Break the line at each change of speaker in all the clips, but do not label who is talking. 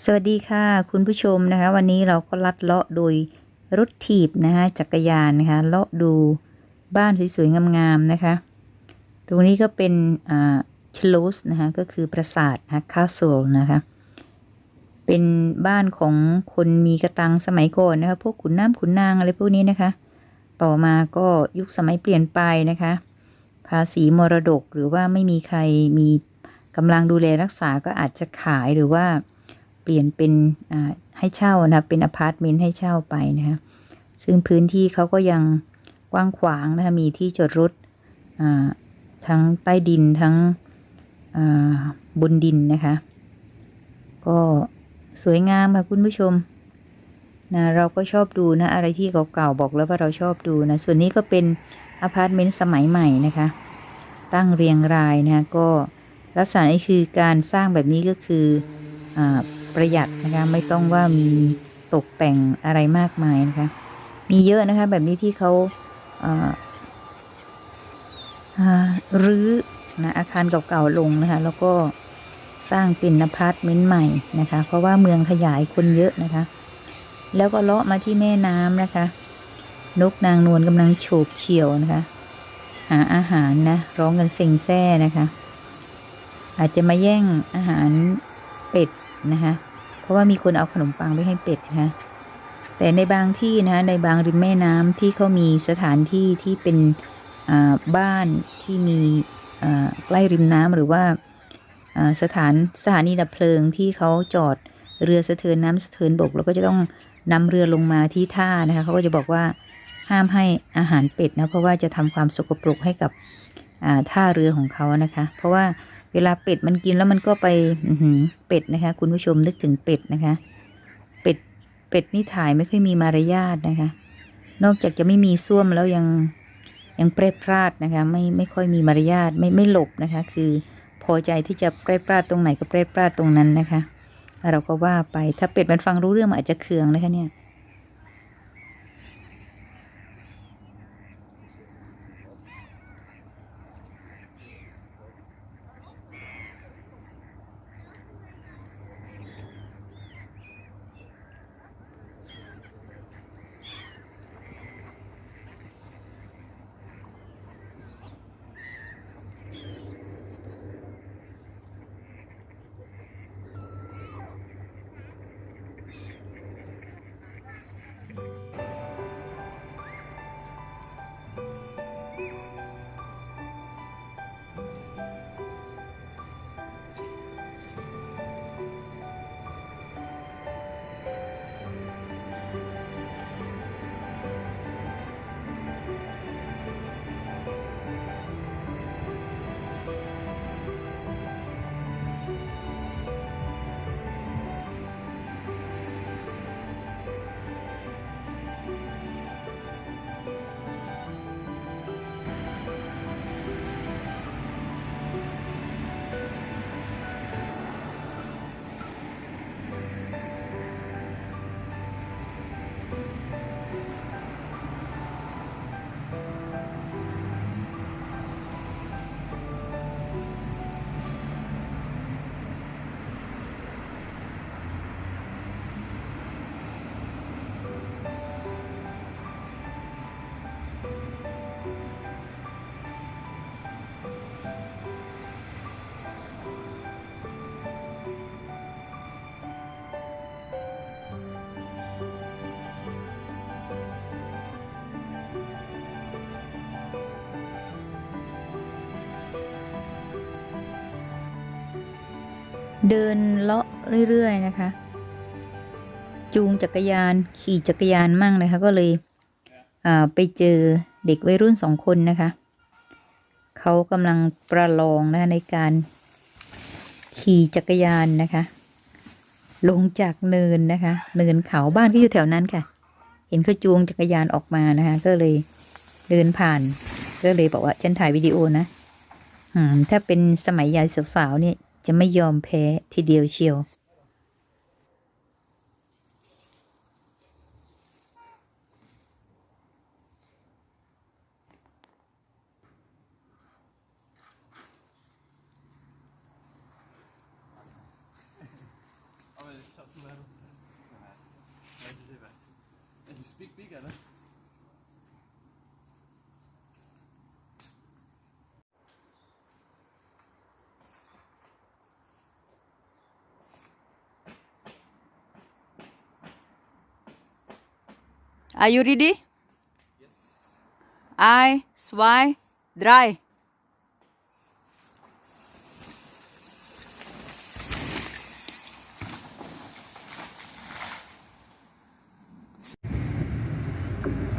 สวัสดีค่ะ คุณผู้ชมนะคะ วันนี้เราก็ลัดเลาะโดยรถถีบนะคะจักรยานนะคะเลาะดูบ้านสวยๆงามๆนะคะ ตรงนี้ก็เป็นอ่าชโลสนะคะก็คือปราสาทนะคะคาสเซิลนะคะ เป็นบ้านของคนมีกระตังสมัยก่อนนะคะ พวกขุนน้ำขุนนางอะไรพวกนี้นะคะ ต่อมาก็ยุคสมัยเปลี่ยนไปนะคะ ภาษีมรดกหรือว่าไม่มีใครมีกำลังดูแลรักษาก็อาจจะขายหรือว่า เปลี่ยนเป็นให้เช่านะเป็นอพาร์ตเมนต์ให้เช่าไปนะคะซึ่งพื้นที่เขาก็ยังกว้างขวางนะคะมีที่จอดรถทั้งใต้ดินทั้งบนดินนะคะ ก็สวยงามค่ะคุณผู้ชมนะเราก็ชอบดูนะ อะไรที่เก่าๆบอกแล้วว่าเราชอบดูนะ ส่วนนี้ก็เป็นอพาร์ตเมนต์สมัยใหม่นะคะ ตั้งเรียงรายนะก็ลักษณะนี้คือการสร้างแบบนี้ก็คืออา ประหยัดนะคะไม่ต้องว่ามีตกแต่งอะไรมากมายนะคะ มีเยอะนะคะแบบนี้ที่เขาอ่าอ่ารื้อนะอาคารเก่าๆลงนะคะ แล้วก็สร้างเป็นอพาร์ตเมนต์ใหม่นะคะ เพราะว่าเมืองขยายคนเยอะนะคะ แล้วก็เลาะมาที่แม่น้ำนะคะ นกนางนวลกำลังโฉบเฉี่ยวนะคะ หาอาหารนะ ร้องกันเซ็งแซ่นะคะ อาจจะมาแย่งอาหาร เป็ดนะคะเพราะว่ามีคนเอาขนมปังไปให้เป็ดนะคะแต่ในบางที่นะคะในบางริมแม่น้ำที่เขามีสถานที่ที่เป็นบ้านที่มีใกล้ริมน้ำหรือว่าสถานสถานีดับเพลิงที่เขาจอดเรือสะเทินน้ำสะเทินบก แล้วก็จะต้องนำเรือลงมาที่ท่านะคะเขาก็จะบอกว่าห้ามให้อาหารเป็ดนะเพราะว่าจะทำความสกปรกให้กับท่าเรือของเขานะคะ เพราะว่า เวลาเป็ดมันกินแล้วมันก็ไปออืเป็ดนะคะ คุณผู้ชมนึกถึงเป็ดนะคะ เป็ดเป็ดนี่ถ่ายไม่ค่อยมีมารยาทนะคะ นอกจากจะไม่มีส้วมแล้วยังยังเปรตพลาดนะคะ ไม่ไม่ค่อยมีมารยาทไม่ไม่หลบนะคะ คือพอใจที่จะเปรตพลาดตรงไหนก็เปรตพลาดตรงนั้นนะคะ เราก็ว่าไปถ้าเป็ดมันฟังรู้เรื่องมันอาจจะเคืองนะคะเนี่ย เดินเลาะเรื่อยๆนะคะ จูงจักรยานขี่จักรยานมั่งนะคะ ก็เลยไปเจอเด็กวัยรุ่นสองคนนะคะ เขากำลังประลองนะคะในการขี่จักรยานนะคะ ลงจากเนินนะคะ เนินเขาบ้านก็อยู่แถวนั้นค่ะ เห็นเขาจูงจักรยานออกมานะคะ ก็เลยเดินผ่าน ก็เลยบอกว่าฉันถ่ายวิดีโอนะอถ้าเป็นสมัยยายสาวๆเนี่ย จะไม่ยอมแพ้ทีเดียวเชียว
Ja, men det känns Claro. Ahí sí se va. And you speak big, ¿no?
อายุรีดี
Yes.
ไอสวายดราย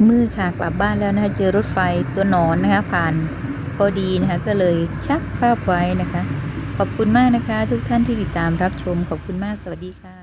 มือค่ะกลับบ้านแล้วนะคะเจอรถไฟตัวหนอนนะคะ ผ่านพอดีนะคะ ก็เลยชักภาพไว้นะคะ ขอบคุณมากนะคะ ทุกท่านที่ติดตามรับชม ขอบคุณมากสวัสดีค่ะ